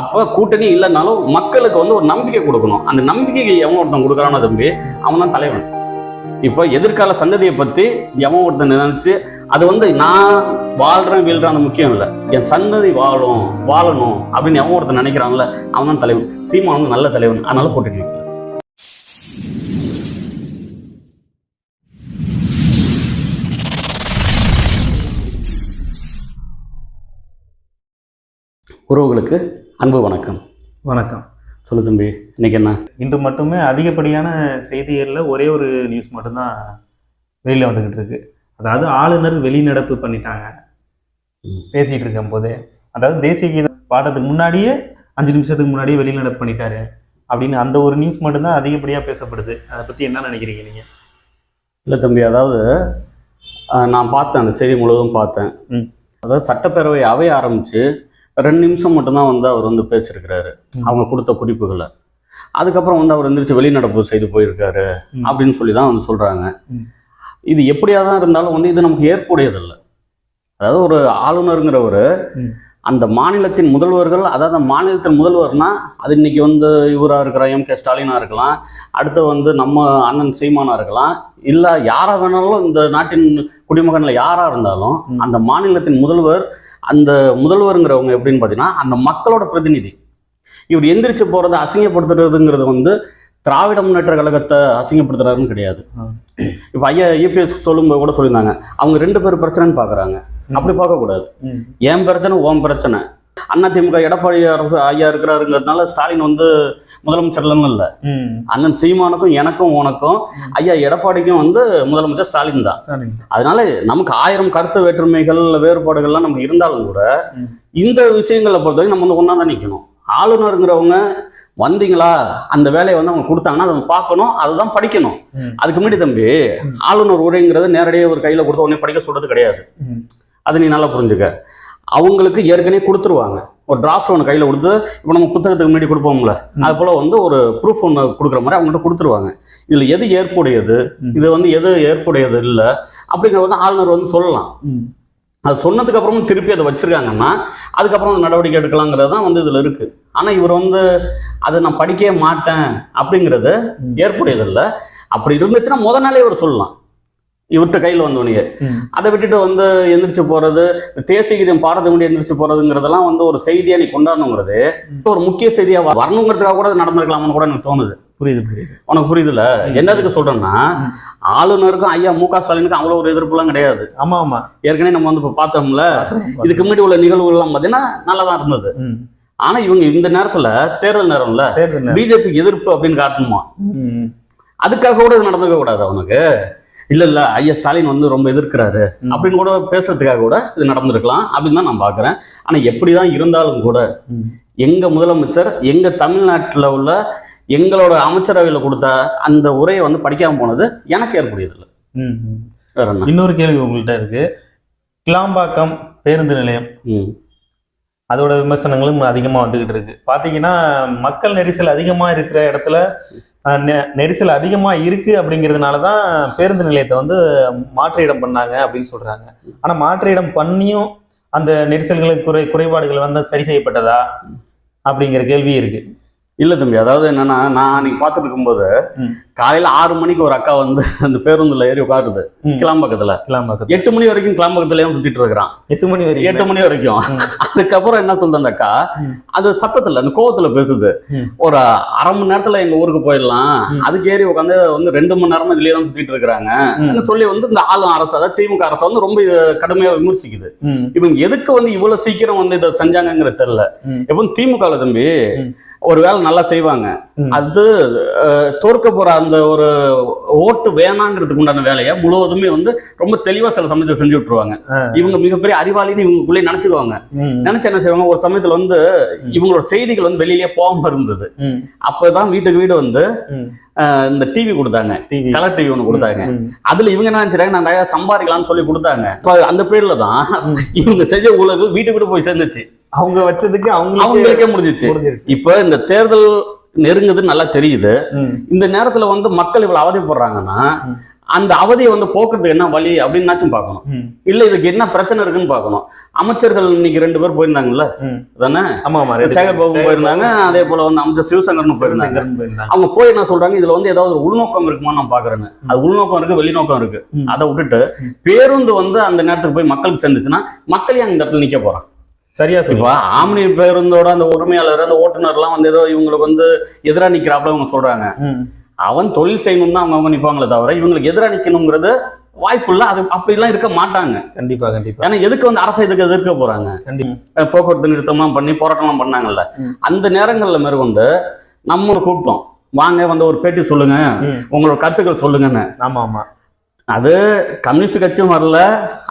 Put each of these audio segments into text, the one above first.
அப்போ கூட்டணி இல்லைனாலும் மக்களுக்கு வந்து ஒரு நம்பிக்கை கொடுக்கணும். அந்த நம்பிக்கைக்கு எவன் ஒருத்தன் கொடுக்குறானோ தம்பி அவன் தான் தலைவன். இப்போ எதிர்கால சந்ததியை பற்றி எவன் ஒருத்தன் நினைச்சு அது வந்து நான் வாழ்கிறேன் வீழ்றேன் முக்கியம் இல்லை. என் சந்ததி வாழும் வாழணும் அப்படின்னு எவன் ஒருத்தன் நினைக்கிறான்ல அவன் தான் தலைவன். சீமான் வந்து நல்ல தலைவன் அதனால கூட்டணி வைக்கல. உறவுகளுக்கு அன்பு வணக்கம். வணக்கம். சொல்லு தம்பி இன்னைக்கு என்ன? இன்று மட்டுமே அதிகப்படியான செய்திகளில் ஒரே ஒரு நியூஸ் மட்டும்தான் வெளியில் வந்துக்கிட்டு இருக்கு. அதாவது ஆளுநர் வெளிநடப்பு பண்ணிட்டாங்க. பேசிகிட்டு இருக்கும் போதே. அதாவது தேசிய கீதம் பாடுறதுக்கு முன்னாடியே அஞ்சு நிமிஷத்துக்கு முன்னாடியே வெளிநடப்பு பண்ணிட்டாரு. அப்படின்னு அந்த ஒரு நியூஸ் மட்டும்தான் அதிகப்படியாக பேசப்படுது. அதை பற்றி என்ன நினைக்கிறீங்க நீங்கள் இல்லை தம்பி அதாவது நான் பார்த்தேன் அந்த செய்தி முழுவதும் பார்த்தேன். ம். அதாவது சட்டப்பேரவை அவை ஆரம்பிச்சு ரெண்டு நிமிஷம் மட்டும்தான் வந்து அவர் வந்து பேசியிருக்கிறாரு. அவங்க கொடுத்த குறிப்புகளை அதுக்கப்புறம் வந்து அவர் எந்திரிச்சு வெளிநடப்பு செய்து போயிருக்காரு. அப்படின்னு சொல்லி தான் வந்து சொல்றாங்க ம். இது எப்படியா தான் இருந்தாலும் வந்து இது நமக்கு ஏற்புடையதில்லை அதாவது ஒரு ஆளுநருங்கிறவர். அந்த மாநிலத்தின் முதல்வர்கள் அதாவது அந்த மாநிலத்தின் முதல்வர்னா அது இன்னைக்கு வந்து இவராக இருக்கிற எம் கே ஸ்டாலினா இருக்கலாம் அடுத்து வந்து நம்ம அண்ணன் சீமானா இருக்கலாம் இல்லை யாரா வேணாலும் இந்த நாட்டின் குடிமகன்ல யாரா இருந்தாலும். அந்த மாநிலத்தின் முதல்வர் அந்த முதல்வருங்கிறவங்க எப்படின்னு பார்த்தீங்கன்னா அந்த மக்களோட பிரதிநிதி. இவர் எந்திரிச்சு போறதை அசிங்கப்படுத்துறதுங்கிறது வந்து திராவிட முன்னேற்ற கழகத்தை அசிங்கப்படுத்துறாருன்னு கிடையாது. இப்போ ஐயா யூபிஎஸ் சொல்லும்போது கூட சொல்லியிருந்தாங்க அவங்க ரெண்டு பேர் பிரச்சனைன்னு பார்க்குறாங்க அப்படி பார்க்கக்கூடாது. என் பிரச்சனை உன் பிரச்சனை. அண்ணா திமுக எடப்பாடி அரசு ஐயா இருக்கிறாருங்கிறதுனால ஸ்டாலின் வந்து முதலமைச்சர்லன்னு இல்லை. அண்ணன் சீமானுக்கும் எனக்கும் உனக்கும் ஐயா எடப்பாடிக்கும் வந்து முதலமைச்சர் ஸ்டாலின் தான். அதனால நமக்கு ஆயிரம் கருத்து வேற்றுமைகள் வேறுபாடுகள்லாம் நமக்கு இருந்தாலும் கூட. இந்த விஷயங்களை பொறுத்தவரைக்கும் நம்ம வந்து ஒன்றா தான் நிற்கணும் ஆளுநருங்கிறவங்க வந்தீங்களா? அந்த வேலையை வந்து அவங்க கொடுத்தாங்கன்னா அதை பார்க்கணும் அதை தான் படிக்கணும். அதுக்கு முன்னாடி தம்பி. ஆளுநர் உரைங்கிறது நேரடியாக ஒரு கையில் கொடுத்த உடனே படிக்க சொல்றது கிடையாது. அதை நீ நல்லா புரிஞ்சுக்க. அவங்களுக்கு ஏற்கனவே கொடுத்துருவாங்க ஒரு டிராஃப்ட் ஒன்று கையில் கொடுத்து இப்போ நம்ம புத்தகத்துக்கு முன்னாடி கொடுப்போம்ல. அது போல் வந்து ஒரு ப்ரூஃப் ஒன்று கொடுக்குற மாதிரி அவங்கள்ட்ட கொடுத்துருவாங்க இதில் எது ஏற்புடையது. இது வந்து எது ஏற்புடையது இல்லை அப்படிங்கிறத வந்து ஆளுநர் வந்து சொல்லலாம். அது சொன்னதுக்கு அப்புறமும் திருப்பி அதை வச்சிருக்காங்கன்னா அதுக்கப்புறம் நடவடிக்கை எடுக்கலாங்கிறது தான் வந்து இதில் இருக்கு ஆனால் இவர் வந்து அதை நான் படிக்கவே மாட்டேன் அப்படிங்கிறது. ஏற்புடையதில்லை அப்படி இருந்துச்சுன்னா முத நாளே இவர் சொல்லலாம் இவர்கிட்ட கையில் வந்தோடனே ம். அதை விட்டுட்டு வந்து எந்திரிச்சு போறது தேசிய கீதம் பாடத்தை முடி எந்திரிச்சு போறதுங்கிறதெல்லாம் வந்து ஒரு செய்தியா நீ கொண்டாடணுங்கிறது. ஒரு முக்கிய செய்தியா வரணுங்கிறதுக்காக கூட நடந்திருக்கலாம்னு கூட எனக்கு தோணுது. புரியுது புரியுது. உனக்கு புரியுதுல? என்னதுக்கு சொல்றேன்னா. ஆளுநருக்கும் ஐயா மு க ஸ்டாலினுக்கும் அவ்வளோ ஒரு எதிர்ப்புலாம் கிடையாது. ஆமா ஆமா. ஏற்கனவே நம்ம வந்து இப்போ பார்த்தோம்ல இதுக்கு முன்னாடி உள்ள நிகழ்வுகள்லாம் பார்த்தீங்கன்னா நல்லா தான் இருந்தது. ஆனா இவங்க இந்த நேரத்துல தேர்தல் நேரம்ல. பிஜேபிக்கு எதிர்ப்பு அப்படின்னு காட்டணுமா. அதுக்காக கூட நடந்துக்க கூடாது அவனுக்கு. இல்ல இல்ல ஐயா ஸ்டாலின் வந்து ரொம்ப எதிர்க்கிறாரு. அப்படின்னு கூட பேசுறதுக்காக கூட இது நடந்திருக்கலாம். அப்படின்னு தான் நான் பார்க்குறேன் ஆனால் எப்படிதான் இருந்தாலும் கூட ம். எங்க முதலமைச்சர் எங்க தமிழ்நாட்டில் உள்ள எங்களோட அமைச்சரவையில் கொடுத்த அந்த உரையை வந்து படிக்காம போனது எனக்கு ஏற்புடையதில்லை. இன்னொரு கேள்வி உங்கள்கிட்ட இருக்கு. கிளாம்பாக்கம் பேருந்து நிலையம். அதோட விமர்சனங்களும் அதிகமாக வந்துகிட்டு இருக்கு. பார்த்தீங்கன்னா மக்கள் நெரிசல் அதிகமாக இருக்கிற இடத்துல நெ- நெரிசல் அதிகமாக இருக்கு அப்படிங்கிறதுனால தான் பேருந்து நிலையத்தை வந்து மாற்று இடம் பண்ணாங்க அப்படின்னு சொல்றாங்க. ஆனால் மாற்று இடம் பண்ணியும் அந்த நெரிசல்களுக்கு குறை குறைபாடுகள் வந்து சரி செய்யப்பட்டதா அப்படிங்கிற கேள்வி இருக்கு. இல்ல தம்பி அதாவது என்னன்னா நான் அன்னைக்கு பார்த்துட்டு இருக்கும்போது. காலையில ஆறு மணிக்கு ஒரு அக்கா வந்து அந்த பேருந்துல ஏறி உட்காருது. கிளாம்பக்கத்துல கிளாம்பாக்கம் எட்டு மணி வரைக்கும் கிளாம்பக்கத்துலயும் சுத்திட்டு இருக்கிறான் எட்டு மணி வரைக்கும் எட்டு மணி வரைக்கும். அதுக்கப்புறம் என்ன சொல்றது அந்த அக்கா. அது சத்தத்துல அந்த கோவத்துல பேசுது. ஒரு அரை மணி நேரத்துல எங்க ஊருக்கு போயிடலாம். அதுக்கு ஏறி உட்காந்து வந்து ரெண்டு மணி நேரமா இதுலயே தான் சுத்திட்டு இருக்கிறாங்க. சொல்லி வந்து இந்த ஆளும் அரசு அதாவது திமுக அரசு வந்து ரொம்ப கடுமையா விமர்சிக்குது. இவங்க எதுக்கு வந்து இவ்வளவு சீக்கிரம் வந்து இதை செஞ்சாங்கங்கிற தெரியல ம். எப்போ திமுக தம்பி. ஒரு வேலை நல்லா செய்வாங்க. அது தோற்க போற அந்த ஒரு ஓட்டு வேணாங்கிறதுக்கு உண்டான வேலையை முழுவதுமே வந்து ரொம்ப தெளிவா சில சமயத்தில் செஞ்சு விட்டுருவாங்க. இவங்க மிகப்பெரிய அறிவாளின்னு இவங்களுக்குள்ளே நினைச்சுக்குவாங்க. நினைச்சு என்ன செய்வாங்க? ஒரு சமயத்துல வந்து இவங்களோட செய்திகள் வந்து வெளியிலேயே போகாம இருந்தது. அப்பதான் வீட்டுக்கு வீடு வந்து இந்த டிவி கொடுத்தாங்க. கலர் டிவி ஒன்று கொடுத்தாங்க. அதுல இவங்க என்ன நினைச்சாங்க? நான் நிறைய சம்பாதிக்கலாம்னு சொல்லி கொடுத்தாங்க. அந்த பீரியட்ல தான். இவங்க செஞ்ச ஊழல்கள் வீட்டுக்கு வீடு போய் சேர்ந்துச்சு. அவங்க வச்சதுக்கு அவங்களுக்கு அவங்களுக்கே முடிஞ்சிச்சு. இப்ப இந்த தேர்தல் நெருங்குது நல்லா தெரியுது. இந்த நேரத்துல வந்து மக்கள் இவ்வளவு அவதிப்படுறாங்கன்னா. அந்த அவதியை வந்து போக்குறதுக்கு என்ன வழி அப்படின்னாச்சும் பார்க்கணும். ம், இல்ல இதுக்கு என்ன பிரச்சனை இருக்குன்னு பார்க்கணும். அமைச்சர்கள் இன்னைக்கு ரெண்டு பேர் போயிருந்தாங்கல்ல. தானே ஆமா சேகர் பாபு போயிருந்தாங்க அதே போல வந்து அமைச்சர் சிவசங்கர்னு போயிருந்தாங்க. அவங்க போய் என்ன சொல்றாங்க இதுல வந்து ஏதாவது ஒரு உள்நோக்கம் இருக்குமா நான் பாக்குறேன்னு அது உள்நோக்கம் இருக்கு வெளிநோக்கம் இருக்கு. அதை விட்டுட்டு பேருந்து வந்து அந்த நேரத்துக்கு போய் மக்களுக்கு சேர்ந்துச்சுன்னா மக்களே அந்த இடத்துல நிக்க போறான் சரியா இப்ப ஆம்னி பேருந்தோட அந்த உரிமையாளர் அந்த ஓட்டுநர் எல்லாம் வந்து ஏதோ இவங்களுக்கு வந்து எதிரா நிக்கிறாப்புல அவங்க சொல்றாங்க. அவன் தொழில் செய்யணும் தான் அவங்க அவங்க நிப்பாங்களே தவிர இவங்களுக்கு எதிரா நிக்கணுங்கிறது வாய்ப்பு இல்ல. அது அப்படிலாம் இருக்க மாட்டாங்க. கண்டிப்பா கண்டிப்பா. ஏன்னா எதுக்கு வந்து அரசு இதுக்கு எதிர்க்க போறாங்க? போக்குவரத்து நிறுத்தம்லாம் பண்ணி போராட்டம்லாம் பண்ணாங்கல்ல. அந்த நேரங்கள்ல மேற்கொண்டு நம்ம கூப்பிட்டோம். வாங்க வந்து ஒரு பேட்டி சொல்லுங்க. உங்களோட கருத்துக்கள் சொல்லுங்கன்னு. ஆமா ஆமா. அது கம்யூனிஸ்ட் கட்சியும் வரல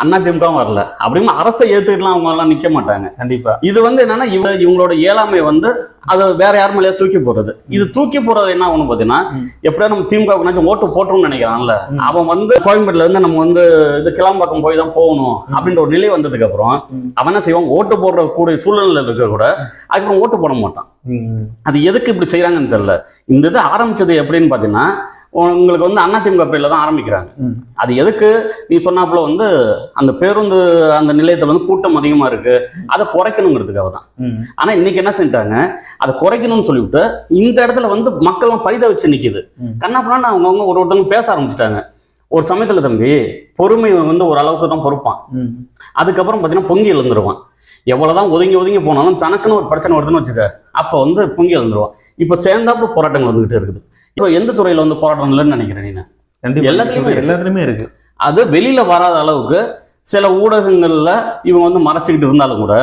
அண்ணா திமுகவும் வரல. அப்படின்னு அரசை ஏத்துக்கிட்டுலாம் அவங்க எல்லாம் நிக்க மாட்டாங்க. கண்டிப்பா. இது வந்து என்னன்னா இவங்க இவங்களோட இயலாமை வந்து அதை வேற யார் மேலேயே தூக்கி போடுறது. இது தூக்கி போடுறது என்ன ஒண்ணு பாத்தீங்கன்னா. எப்படியா நம்ம திமுக ஓட்டு போட்டோம்னு நினைக்கிறான்ல. அவன் வந்து கோயம்பேடுல இருந்து நம்ம வந்து இது கிளாம்பாக்கம் போய் தான் போகணும் அப்படின்ற ஒரு நிலை வந்ததுக்கு அப்புறம். அவன் என்ன செய்வான்? ஓட்டு போடுற கூடிய சூழ்நிலை இருக்க கூட அதுக்கப்புறம் ஓட்டு போட மாட்டான். அது எதுக்கு இப்படி செய்றாங்கன்னு தெரியல. இந்த இது ஆரம்பிச்சது எப்படின்னு பாத்தீங்கன்னா உங்களுக்கு வந்து அதிமுக பேர்ல தான் ஆரம்பிக்கிறாங்க. அது எதுக்கு? நீ சொன்னாப்புல வந்து அந்த பேருந்து அந்த நிலையத்துல வந்து கூட்டம் அதிகமா இருக்கு. அதை குறைக்கணுங்கிறதுக்காக தான். ம். ஆனா இன்னைக்கு என்ன செஞ்சிட்டாங்க அதை குறைக்கணும்னு சொல்லிவிட்டு இந்த இடத்துல வந்து மக்களும் பரித வச்சு நிக்குது. ம். கண்ணாப்பண்ணா அவங்கவுங்க ஒரு ஒருத்தவங்க பேச ஆரம்பிச்சிட்டாங்க. ஒரு சமயத்துல தம்பி பொறுமை வந்து ஒரு அளவுக்கு தான் பொறுப்பான். அதுக்கப்புறம் பார்த்தீங்கன்னா பொங்கி எழுந்துருவான். எவ்வளவுதான் ஒதுங்கி ஒதுங்கி போனாலும் தனக்குன்னு ஒரு பிரச்சனை வருதுன்னு வச்சுக்க அப்போ வந்து பொங்கி எழுந்துருவான். இப்போ சேர்ந்தாப்புல போராட்டங்கள் வந்துகிட்டே இருக்குது. இப்போ எந்த துறையில வந்து போராட்டம் இல்லைன்னு நினைக்கிறேன் நீ கண்டிப்பா எல்லாத்துலயுமே. எல்லாத்துலயுமே இருக்கு அது வெளியில வராத அளவுக்கு சில ஊடகங்கள்ல இவங்க வந்து மறைச்சிக்கிட்டு இருந்தாலும் கூட.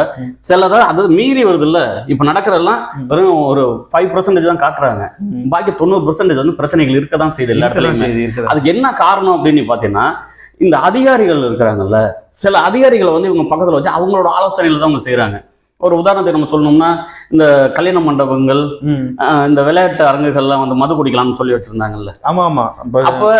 சிலதை அது மீறி வருது இல்ல இப்ப நடக்கிறதெல்லாம். வெறும் ஒரு ஃபைவ் பர்சன்டேஜ் தான் காட்டுறாங்க. பாக்கி தொண்ணூறு பர்சன்டேஜ் வந்து பிரச்சனைகள் இருக்க தான் செய்யுது எல்லா இடத்துலயுமே. அதுக்கு என்ன காரணம் அப்படின்னு பாத்தீங்கன்னா இந்த அதிகாரிகள் இருக்கிறாங்கல்ல சில அதிகாரிகளை வந்து இவங்க பக்கத்துல வச்சு அவங்களோட ஆலோசனையில தான் அவங்க செய்றாங்க ஒரு உதாரணத்துக்கு நம்ம சொல்லணும்னா இந்த கல்யாண மண்டபங்கள் இந்த விளையாட்டு அரங்குகள்லாம் வந்து மது குடிக்கலாம்னு சொல்லி வச்சிருந்தாங்கல்ல. ஆமா ஆமா. அப்ப அப்ப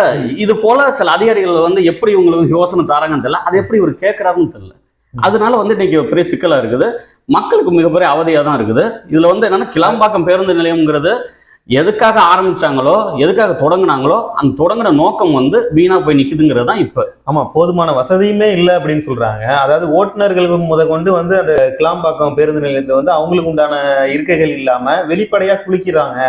இது போல சில அதிகாரிகள் வந்து எப்படி உங்களுக்கு யோசனை தராங்கன்னு தெரியல. அது எப்படி இவர் கேட்கறாருன்னு தெரியல. அதனால வந்து இன்னைக்கு பெரிய சிக்கலா இருக்குது. மக்களுக்கு மிகப்பெரிய அவதியா தான் இருக்குது. இதுல வந்து என்னன்னா கிளாம்பாக்கம் பேருந்து நிலையம்ங்கிறது எதுக்காக ஆரம்பிச்சாங்களோ எதுக்காக தொடங்குனாங்களோ அந்த தொடங்குற நோக்கம் வந்து வீணா போய் நிக்குதுங்கிறது தான் இப்ப. ஆமா போதுமான வசதியுமே இல்லை அப்படின்னு சொல்றாங்க. அதாவது ஓட்டுநர்களுக்கு முத கொண்டு வந்து அந்த கிளாம்பாக்கம் பேருந்து நிலையத்துல வந்து அவங்களுக்கு உண்டான இருக்கைகள் இல்லாம வெளிப்படையா குளிக்கிறாங்க.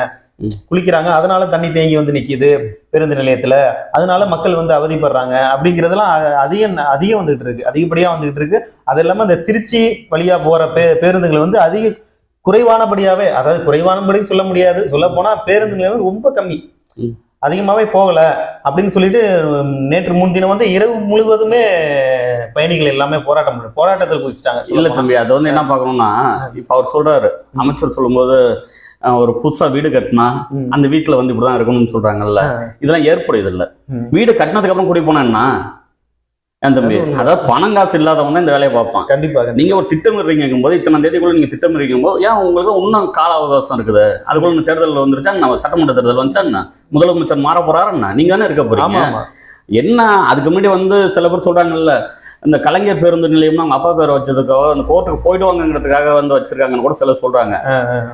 குளிக்கிறாங்க. அதனால தண்ணி தேங்கி வந்து நிக்குது பேருந்து நிலையத்துல. அதனால மக்கள் வந்து அவதிப்படுறாங்க அப்படிங்கறதெல்லாம் அதிகம் அதிகம் வந்துகிட்டு இருக்கு. அதிகப்படியா வந்துகிட்டு இருக்கு. அது இல்லாம இந்த திருச்சி வழியா போற பே பேருந்துகள் வந்து அதிக குறைவானபடியாவே அதாவது குறைவானபடி சொல்ல முடியாது. சொல்ல போனா பேருந்து நிலையம் ரொம்ப கம்மி. அதிகமாவே போகல அப்படின்னு சொல்லிட்டு நேற்று முன்தினம் வந்து இரவு முழுவதுமே பயணிகள் எல்லாமே போராட்டம் போராட்டத்தில் குதிச்சிட்டாங்க. இல்ல தம்பி அது வந்து என்ன பார்க்கணும்னா இப்ப அவர் சொல்றாரு அமைச்சர் சொல்லும்போது ஒரு புதுசா வீடு கட்டினா. அந்த வீட்டுல வந்து இப்படிதான் இருக்கணும்னு சொல்றாங்கல்ல. இதெல்லாம் ஏற்புடையது இல்ல. வீடு கட்டினதுக்கு அப்புறம் குடி போனா ஏன் தம்பி. அதாவது பணம் காசு இல்லாதவன் தான் இந்த வேலையை பார்ப்பான். கண்டிப்பா கண்டிப்பா. நீங்க ஒரு திட்டமிடுறீங்கும் போது இத்தனை தேதிக்குள்ள நீங்க திட்டமிடுறீங்கும் போது ஏன் உங்களுக்கு இன்னும் கால அவகாசம் இருக்குது? அதுக்குள்ள தேர்தல் வந்துருச்சா என்ன? சட்டமன்ற தேர்தல் வந்துச்சா என்ன? முதலமைச்சர் மாற போறாரு என்ன? நீங்க தானே இருக்க போறீங்க. என்ன? அதுக்கு முன்னாடி வந்து சில பேர் சொல்றாங்கல்ல இந்த கலைஞர் பேருந்து நிலையம்னா அவங்க அப்பா பேர் வச்சதுக்கோ அந்த கோர்ட்டுக்கு போயிட்டு வாங்கங்கிறதுக்காக வந்து வச்சிருக்காங்கன்னு கூட சிலர் சொல்றாங்க.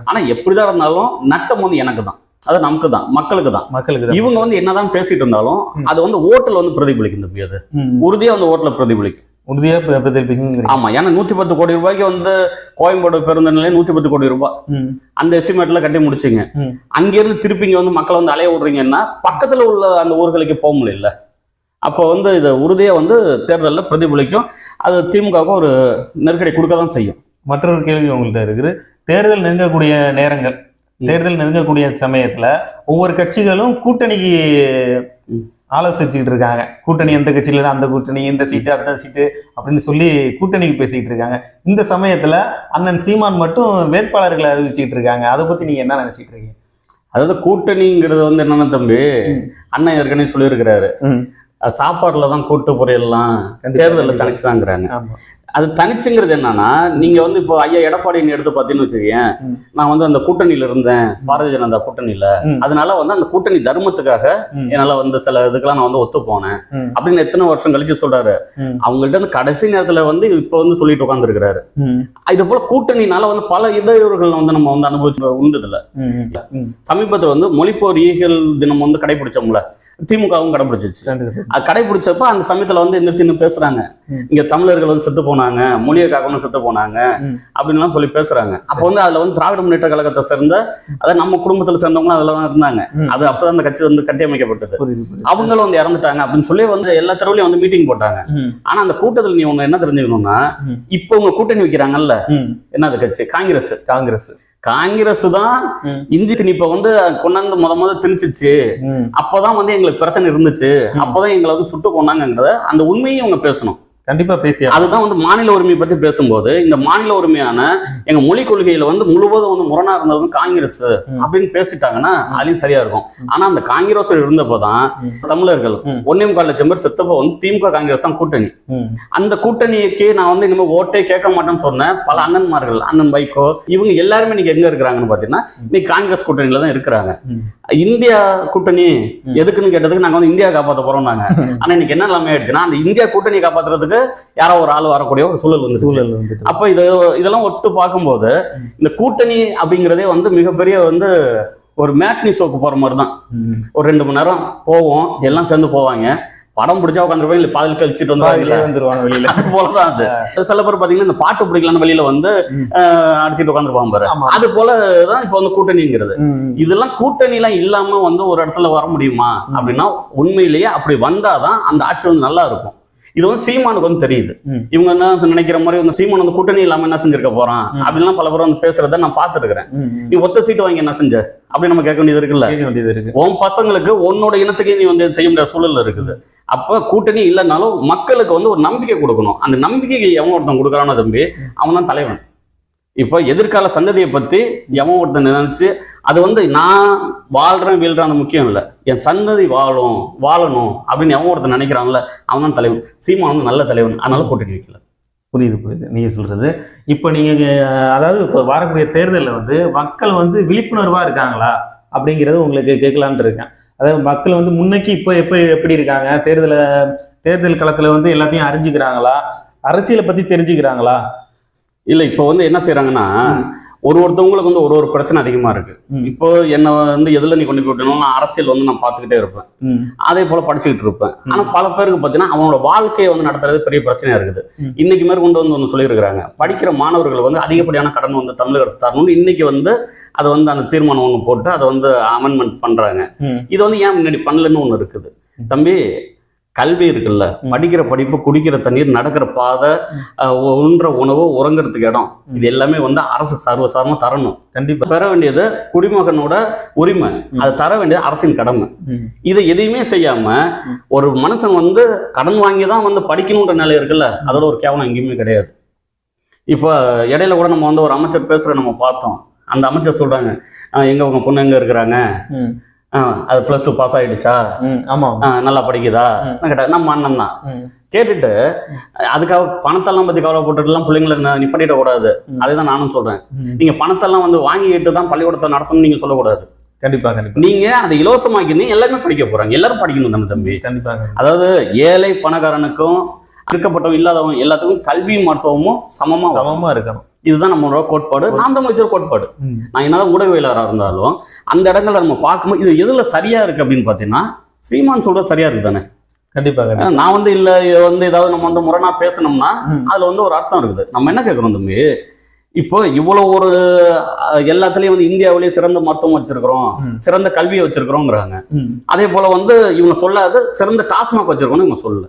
ஆனா எப்படிதான் இருந்தாலும் நட்டம் வந்து எனக்கு தான். அது நமக்கு தான் மக்களுக்கு தான் மக்களுக்கு தான். இவங்க வந்து என்னதான் பேசிட்டு இருந்தாலும். அது வந்து ஓட்டுல வந்து பிரதிபலிக்கும் தம்பி அது. உறுதியா வந்து ஓட்டுல பிரதிபலிக்கும் உறுதியா பிர- பிரதிபலிக்குங்கிறீங்க. ஆமா ஏன்னா நூத்தி பத்து கோடி ரூபாய்க்கு வந்து கோயம்பேடு பேருந்து நிலையம் நூத்தி பத்து கோடி ரூபாய். அந்த எஸ்டிமேட்ல கட்டி முடிச்சிங்க. அங்கிருந்து திருப்பி இங்க வந்து மக்களை வந்து அலைய விடுறீங்கன்னா பக்கத்துல உள்ள அந்த ஊர்களுக்கு போக முடியல அப்போ வந்து இது உறுதியா வந்து தேர்தலில் பிரதிபலிக்கும் அது திமுகவுக்கு ஒரு நெருக்கடி கொடுக்க தான் செய்யும் மற்றொரு கேள்வி உங்கள்கிட்ட இருக்குது தேர்தல் நெருங்கக்கூடிய நேரங்கள். தேர்தல் நெருங்கக்கூடிய சமயத்துல ஒவ்வொரு கட்சிகளும் கூட்டணிக்கு ம். ஆலோசிச்சுட்டு இருக்காங்க கூட்டணி எந்த கட்சியில அந்த கூட்டணி இந்த சீட்டு அந்த சீட்டு அப்படின்னு சொல்லி கூட்டணிக்கு பேசிக்கிட்டு இருக்காங்க இந்த சமயத்துல அண்ணன் சீமான் மட்டும் வேட்பாளர்களை அறிவிச்சுட்டு இருக்காங்க அதை பத்தி நீங்க என்ன நினைச்சிட்டு இருக்கீங்க அதாவது கூட்டணிங்கிறது வந்து என்னன்னா தம்பி. அண்ணன் ஏற்கனவே சொல்லியிருக்கிறாரு. சாப்பாட்டுல தான் கூட்டு பொரியல்லாம் தேர்தலில். தனிச்சுதாங்கிறாங்க அது தனிச்சுங்கிறது என்னன்னா நீங்க வந்து இப்போ ஐயா எடப்பாடின்னு எடுத்து பார்த்தீங்கன்னு வச்சுக்கேன். நான் வந்து அந்த கூட்டணியில இருந்தேன் பாரதிய ஜனதா கூட்டணியில. அதனால வந்து அந்த கூட்டணி தர்மத்துக்காக. என்னால வந்து சில இதுக்கெல்லாம் நான் வந்து ஒத்து போனேன். அப்படின்னு எத்தனை வருஷம் கழிச்சு சொல்றாரு. அவங்கள்ட்ட வந்து கடைசி நேரத்துல வந்து இப்போ வந்து சொல்லிட்டு உட்காந்துருக்கிறாரு ம். இது போல கூட்டணினால வந்து பல இடையூறுகள் வந்து நம்ம வந்து அனுபவிச்சு உண்டுதுல ம். ம். சமீபத்துல வந்து மொழிப்போர் ஈகல் தினம் வந்து கடைபிடிச்சோம்ல திமுகவும் கடைபிடிச்சிச்சு. அது கடைபிடிச்சப்ப அந்த சமயத்துல வந்து எந்திரிச்சு பேசுறாங்க. இங்க தமிழர்கள் வந்து செத்து போனாங்க மொழியை காக்கணும் செத்து போனாங்க. அப்படின்லாம் சொல்லி பேசுறாங்க அப்போ வந்து அதுல வந்து திராவிட முன்னேற்ற கழகத்தை சேர்ந்த அதாவது நம்ம குடும்பத்துல சேர்ந்தவங்களும் அதுல தான் இருந்தாங்க. அது அப்பதான் அந்த கட்சி வந்து கட்டியமைக்கப்பட்டது அவங்களும் வந்து இறந்துட்டாங்க அப்படின்னு சொல்லி வந்து எல்லா தெருவுலயும் வந்து மீட்டிங் போட்டாங்க ஆனா அந்த கூட்டத்துல நீ ஒண்ணு என்ன தெரிஞ்சுக்கணும்னா. இப்போ உங்க கூட்டணி வைக்கிறாங்கல்ல ம். என்னது கட்சி காங்கிரஸ் காங்கிரஸ் காங்கிரஸ் தான். இந்தி திணிப்பை வந்து கொண்டாந்து முத முத திணிச்சிச்சு அப்பதான் வந்து எங்களுக்கு பிரச்சனை இருந்துச்சு. அப்பதான் எங்களை வந்து சுட்டு கொண்டாங்கிறத அந்த உண்மையை இவங்க பேசணும் கண்டிப்பா பேசியா அதுதான் வந்து மாநில உரிமை பத்தி பேசும்போது இந்த மாநில உரிமையான எங்க மொழி கொள்கையில வந்து முழுவதும் வந்து முரணா இருந்தது வந்து காங்கிரஸ். அப்படின்னு பேசிட்டாங்கன்னா அதுலயும் சரியா இருக்கும். ஆனா அந்த காங்கிரஸ் இருந்தப்பதான். தமிழர்கள். ஒன்னே முக்கால் லட்சம் பேர் செத்தப்ப வந்து திமுக காங்கிரஸ் தான் கூட்டணி. அந்த கூட்டணிக்கு நான் வந்து இனிமே ஓட்டே கேட்க மாட்டேன்னு சொன்னேன். பல அண்ணன்மார்கள் அண்ணன் வைகோ இவங்க எல்லாருமே இன்னைக்கு எங்க இருக்கிறாங்கன்னு பாத்தீங்கன்னா இன்னைக்கு காங்கிரஸ் கூட்டணியில தான் இருக்கிறாங்க. இந்தியா கூட்டணி. எதுக்குன்னு கேட்டதுக்கு நாங்க வந்து இந்தியா காப்பாத்த போறோம் நாங்க ஆனா இன்னைக்கு என்ன நிலைமை ஆயிடுச்சுன்னா அந்த இந்தியா கூட்டணி காப்பாத்துறதுக்கு யாரோ ஒரு ஆள் வரக்கூடிய ஒரு சூழல் வந்து சூழல் வந்துட்டு அப்ப இது இதெல்லாம் ஒட்டு பார்க்கும்போது. இந்த கூட்டணி அப்படிங்கிறதே வந்து மிகப்பெரிய வந்து ஒரு மேட்னி ஷோக்கு போற மாதிரி தான். ஒரு ரெண்டு மணி நேரம் போவோம் எல்லாம் சேர்ந்து போவாங்க. படம் பிடிச்சா உட்காந்துருப்போம் இல்லை பாதில் கழிச்சிட்டு வந்து வந்துருவாங்க வெளியில. அது போலதான் அது. சில பேர் பாத்தீங்கன்னா இந்த பாட்டு பிடிக்கலான்னு வெளியில வந்து அடிச்சிட்டு உட்காந்துருப்பாங்க பாரு. அது போலதான் இப்ப வந்து கூட்டணிங்கிறது. இதெல்லாம் கூட்டணி எல்லாம் இல்லாம வந்து ஒரு இடத்துல வர முடியுமா? அப்படின்னா உண்மையிலேயே அப்படி வந்தாதான் அந்த ஆட்சி வந்து நல்லா இருக்கும். இது வந்து சீமானுக்கு வந்து தெரியுது. இவங்க என்ன நினைக்கிற மாதிரி வந்து சீமான் வந்து கூட்டணி இல்லாம என்ன செஞ்சிருக்க போறான். அப்படின்லாம் பல பேர் வந்து பேசுறத நான் பார்த்துருக்கிறேன். நீ ஒத்த சீட்டு வாங்கி என்ன செஞ்ச? அப்படி நம்ம கேட்க வேண்டியது இருக்குல்ல? கேட்க வேண்டியது இருக்கு. உன் பசங்களுக்கு உன்னோட இனத்துக்கே நீ வந்து செய்ய முடியாத சூழல்ல இருக்குது. அப்ப கூட்டணி இல்லைனாலும் மக்களுக்கு வந்து ஒரு நம்பிக்கை கொடுக்கணும். அந்த நம்பிக்கைக்கு எவன் ஒருத்தன் கொடுக்குறானோ தம்பி அவன் தான் தலைவன். இப்போ எதிர்கால சந்ததியை பற்றி எவன் ஒருத்தன் நினைச்சு அது வந்து நான் வாழ்கிறேன் வீழ்றேன் முக்கியம் இல்லை. என் சந்ததி வாழும் வாழணும் அப்படின்னு எவன் ஒருத்தன் நினைக்கிறான்ல அவன் தான் தலைவன். சீமான் வந்து நல்ல தலைவன். அதனால கூட்டணி வைக்கல. புரியுது புரியுது. நீங்கள் சொல்கிறது இப்போ நீங்கள் அதாவது இப்போ வரக்கூடிய தேர்தலில் வந்து மக்கள் வந்து விழிப்புணர்வாக இருக்காங்களா அப்படிங்கிறது உங்களுக்கு கேட்கலான்ட்டு இருக்கேன். அதாவது மக்கள் வந்து முன்னைக்கு இப்போ எப்போ எப்படி இருக்காங்க? தேர்தலை தேர்தல் களத்தில் வந்து எல்லாத்தையும் அறிஞ்சுக்கிறாங்களா? அரசியலை பற்றி தெரிஞ்சுக்கிறாங்களா? இல்ல இப்போ வந்து என்ன செய்யறாங்கன்னா ஒரு ஒருத்தவங்களுக்கு வந்து ஒரு ஒரு பிரச்சனை அதிகமா இருக்கு. இப்போ என்ன வந்து எதுல நீ கொண்டு போய் விட்டணும் நான் அரசியல் வந்து நான் பார்த்துக்கிட்டே இருப்பேன். அதே போல படிச்சுக்கிட்டு இருப்பேன். ம். ஆனா பல பேருக்கு பார்த்தீங்கன்னா அவனோட வாழ்க்கையை வந்து நடத்துறது பெரிய பிரச்சனையா இருக்குது. இன்னைக்கு மேற்கொண்டு கொண்டு வந்து ஒன்று சொல்லியிருக்கிறாங்க. படிக்கிற மாணவர்கள் வந்து அதிகப்படியான கடன் வந்து தமிழக அரசு தரணும்னு இன்னைக்கு வந்து அதை வந்து அந்த தீர்மானம் ஒன்று போட்டு அதை வந்து அமெண்ட்மெண்ட் பண்றாங்க. ம், இது வந்து ஏன் முன்னாடி பண்ணலன்னு ஒன்று இருக்குது. தம்பி கல்வி இருக்குல்ல ம். படிக்கிற படிப்பு குடிக்கிற தண்ணீர் நடக்கிற பாதை உண்ற உணவு உறங்குறதுக்கு இடம். இது எல்லாமே வந்து அரசு சர்வசாரமா தரணும். கண்டிப்பா. பெற வேண்டியது குடிமகனோட உரிமை. அது தர வேண்டியது அரசின் கடமை. இதை எதையுமே செய்யாம. ஒரு மனுஷன் வந்து கடன் வாங்கி தான் வந்து படிக்கணுன்ற நிலை இருக்குல்ல அதோட ஒரு கேவலம் எங்கேயுமே கிடையாது. இப்போ இடையில கூட நம்ம வந்து ஒரு அமைச்சர் பேசுற நம்ம பார்த்தோம். அந்த அமைச்சர் சொல்றாங்க "ஆஹ், எங்க உங்க பொண்ணு எங்க இருக்கிறாங்க? அது பிளஸ் டூ பாஸ் ஆயிடுச்சா ம், ஆமா ஆமா. ஆஹ், நல்லா படிக்குதா. நான் கேட்டேன் நம்ம அண்ணன் தான் கேட்டுட்டு அதுக்காக பணத்தெல்லாம் பத்தி கவலைப்பட்டுட்டுலாம் பிள்ளைங்களை ந- நிப்பாட்டிட கூடாது ம். அதுதான் நானும் சொல்றேன் ம். நீங்க பணத்தெல்லாம் வந்து வாங்கிட்டு தான் பள்ளிக்கூடத்தை நடத்தணும்னு நீங்க சொல்லக்கூடாது கண்டிப்பா கண்டிப்பா நீங்க அதை இலவசமாக்கி எல்லாருமே படிக்க போறாங்க எல்லாரும் படிக்கணும் நம்ம தம்பி கண்டிப்பா கண்டிப்பா. அதாவது ஏழை பணக்காரனுக்கும் இருக்கப்பட்டவன் இல்லாதவன் எல்லாத்துக்கும் கல்வியும் மருத்துவமும் சமமா வரும். சமமா இருக்கணும் இதுதான் நம்மளோட கோட்பாடு. நாம் தமிழர் கோட்பாடு. நான் என்னதான் ஊடகவியலாளராக இருந்தாலும் அந்த இடங்கள்ல நம்ம பார்க்கும்போது இது எதுல சரியா இருக்கு அப்படின்னு பார்த்தீங்கன்னா சீமான் சொல்றது சரியா இருக்கு தானே கண்டிப்பா. கண்டிப்பா நான் வந்து இல்ல வந்து ஏதாவது நம்ம வந்து முரணா பேசணும்னா அதுல வந்து ஒரு அர்த்தம் இருக்குது. நம்ம என்ன கேட்கறோம் தம்பி? இப்போ இவ்வளவு ஒரு எல்லாத்துலயும் வந்து இந்தியாவிலேயே சிறந்த மருத்துவம் வச்சிருக்கிறோம். சிறந்த கல்வியை வச்சிருக்கிறோங்கிறாங்க. அதே போல வந்து இவங்க சொல்லாது சிறந்த டாஸ்மாக் வச்சிருக்கோம்னு இவங்க சொல்லல.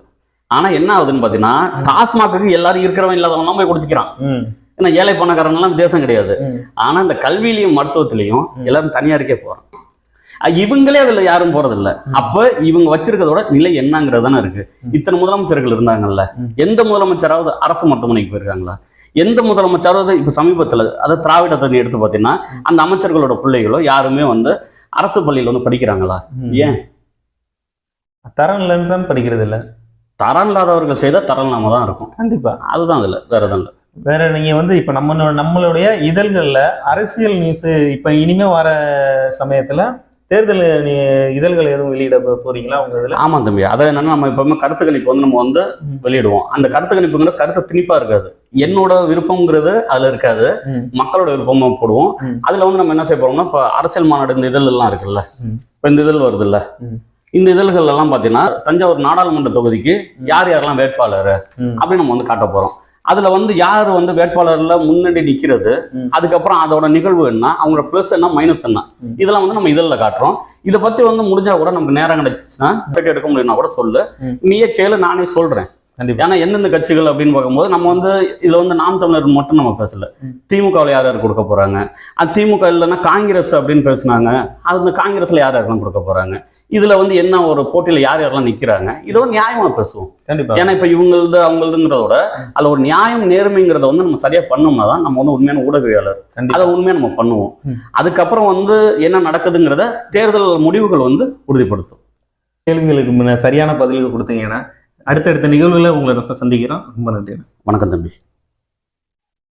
ஆனா என்ன ஆகுதுன்னு பாத்தீங்கன்னா டாஸ்மாக்கு எல்லாரும் இருக்கிறவன் இல்லாதவன் போய் குடிச்சிக்கிறான். ஏன்னா ஏழை பணக்காரன் எல்லாம் வித்தியாசம் கிடையாது. ம். ஆனா இந்த கல்வியிலையும் மருத்துவத்திலையும். எல்லாரும் தனியாருக்கே போறோம். அஹ் இவங்களே அதுல யாரும் போறது இல்ல ம். அப்ப இவங்க வச்சிருக்கிறதோட நிலை என்னங்கிறது தானே இருக்கு. இத்தனை முதலமைச்சர்கள் இருந்தாங்கல்ல. எந்த முதலமைச்சராவது அரசு மருத்துவமனைக்கு போயிருக்காங்களா? எந்த முதலமைச்சராவது இப்ப சமீபத்துல அதாவது திராவிட தண்ணி எடுத்து பாத்தீங்கன்னா அந்த அமைச்சர்களோட பிள்ளைகளோ யாருமே வந்து அரசு பள்ளியில வந்து படிக்கிறாங்களா. ஏன்? தரம் இல்லைன்னு தான் படிக்கிறது இல்ல தரம் இல்லாதவர்கள் செய்த தரம் இல்லாம தான் இருக்கும். கண்டிப்பா. அதுதான் அதுல வேற எதுவும் இல்ல. வேற நீங்க வந்து இப்ப நம்ம நம்மளுடைய இதழ்கள்ல அரசியல் நியூஸ் இப்ப இனிமே வர சமயத்துல தேர்தல் இதழ்கள் எதுவும் வெளியிட போறீங்களா உங்க இதுல ஆமா தம்பி அதை என்னன்னா நம்ம எப்பவுமே கருத்து கணிப்பு வந்து நம்ம வந்து. வெளியிடுவோம் அந்த கருத்து கணிப்புங்கிற கருத்து திணிப்பா இருக்காது என்னோட விருப்பம்ங்கிறது அதுல இருக்காது. மக்களோட விருப்பமா போடுவோம். அதுல வந்து நம்ம என்ன செய்ய போறோம்னா இப்ப அரசியல் மாநாடு இந்த இதழ் எல்லாம் இருக்குல்ல. இப்ப இந்த இதழ் வருது இல்ல. இந்த இதழ்கள் எல்லாம் பாத்தீங்கன்னா தஞ்சாவூர் நாடாளுமன்ற தொகுதிக்கு யார் யாரெல்லாம் வேட்பாளர். அப்படின்னு நம்ம வந்து காட்ட போறோம் அதுல வந்து யார் வந்து வேட்பாளர்ல முன்னாடி நிக்கிறது. அதுக்கப்புறம் அதோட நிகழ்வு என்ன அவங்களோட ப்ளஸ் என்ன மைனஸ் என்ன. இதெல்லாம் வந்து நம்ம இதழில் காட்டுறோம் இதை பத்தி வந்து முடிஞ்சா கூட நமக்கு நேரம் கிடைச்சிச்சுன்னா பேட்டி எடுக்க முடியும்னா கூட சொல்லு. நீயே கேளு நானே சொல்றேன் ஏன்னா எந்தெந்த கட்சிகள் அப்படின்னு பார்க்கும்போது நம்ம வந்து இதுல வந்து நாம் தமிழர் மட்டும் நம்ம பேசல. திமுகவில் யார் யார் கொடுக்க போறாங்க? அது திமுக இல்லைன்னா காங்கிரஸ் அப்படின்னு பேசுனாங்க. அது வந்து காங்கிரஸ்ல யார் யாரெல்லாம் கொடுக்க போறாங்க? இதுல வந்து என்ன ஒரு போட்டியில யார் யாரெல்லாம் நிக்கிறாங்க? இதை வந்து நியாயமா பேசுவோம். கண்டிப்பா. ஏன்னா இப்ப இவங்களது அவங்களதுங்கிறத விட அதுல ஒரு நியாயம் நேர்மைங்கிறத வந்து நம்ம சரியா பண்ணோம்னா தான் நம்ம வந்து உண்மையான ஊடகவியாளர் அதை உண்மையா நம்ம பண்ணுவோம். அதுக்கப்புறம் வந்து என்ன நடக்குதுங்கிறத தேர்தல் முடிவுகள் வந்து உறுதிப்படுத்தும். கேள்விகளுக்கு சரியான பதில்கள் கொடுத்தீங்கன்னா அடுத்தடுத்த நிகழ்வுகளை உங்களை சந்திக்கிறோம் ரொம்ப நன்றி வணக்கம் தம்பி.